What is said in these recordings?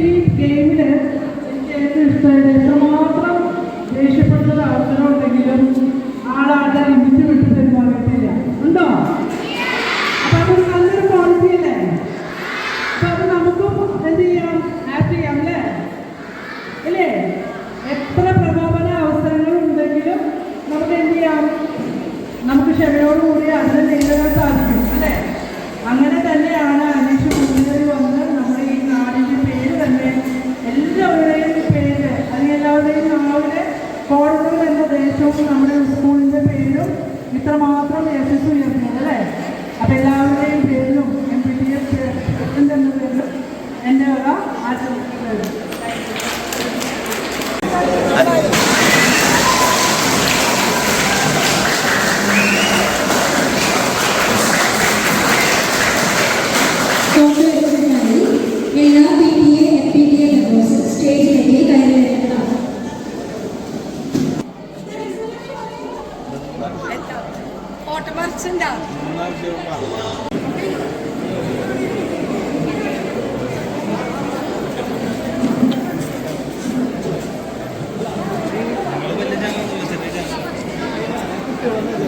ഈ ഗെയിമിന് എനിക്ക് ഏറ്റവും ഇഷ്ടമായത് എത്രമാത്രം ദേഷ്യപ്പെടുന്ന അവസരം ഉണ്ടെങ്കിലും ആളാളുടെ ലിമിറ്റ് വിട്ട് പെരുമാറിയിട്ടില്ല ഉണ്ടോ? അപ്പൊ അത് നല്ലൊരു ക്വാളിറ്റി അല്ലേ? അപ്പൊ അത് നമുക്കും എന്ത് ചെയ്യാം? ആക്ട് ചെയ്യാം അല്ലേ? അല്ലേ എത്ര പ്രകോപന അവസരങ്ങൾ ഉണ്ടെങ്കിലും നമുക്ക് എന്ത് ചെയ്യാം? നമുക്ക് ക്ഷമയോടുകൂടി അതിനെ കോടതികൾ എന്ന ദേശവും നമ്മുടെ സ്കൂളിന്റെ പേരിലും ഇത്രമാത്രം യശസ് ഉയർന്നു അല്ലേ? അപ്പം എല്ലാവരുടെയും പേരിലും M P T S president എന്ന പേരിലും എന്റെ വക ആശംസകൾ. ഫോട്ടോ മറിച്ചുണ്ടാ താല്പര്യം നീ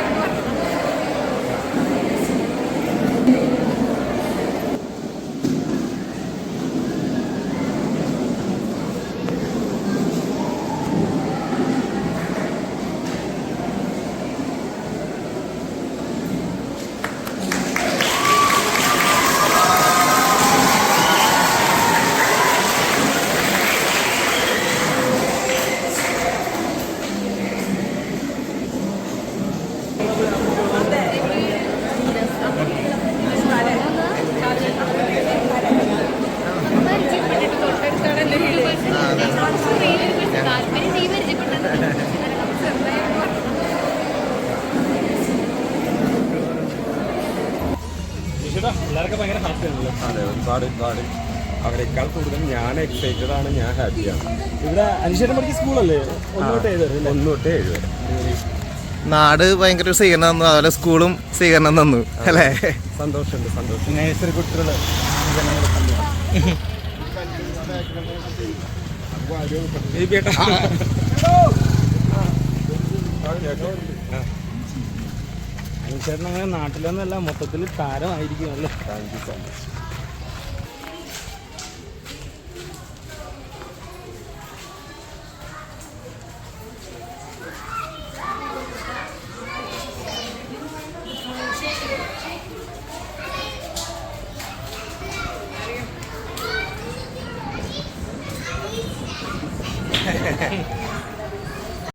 അതെ ഒരുപാട് ഒരുപാട്. അവരെക്കാൾ കൂടുതൽ ഞാൻ എക്സൈറ്റഡ് ആണ് ഞാൻ ഹാപ്പിയാണ് ഇവിടെ അനുശേഷം പഠിക്കുന്ന സ്കൂളല്ലേ ഒന്നോട്ട് ഒന്ന് തൊട്ട് ഏഴ് വരെ. നാട് ഭയങ്കര സ്വീകരണം തന്നു അതുപോലെ സ്കൂളും സ്വീകരണം തന്നു അല്ലേ? സന്തോഷമുണ്ട് സന്തോഷം. നഴ്സറി കുട്ടികൾ ചേട്ടൻ അങ്ങനെ നാട്ടിലൊന്നല്ല മൊത്തത്തിൽ താരമായിരിക്കുമല്ലോ? Thank you so much. Hehehehe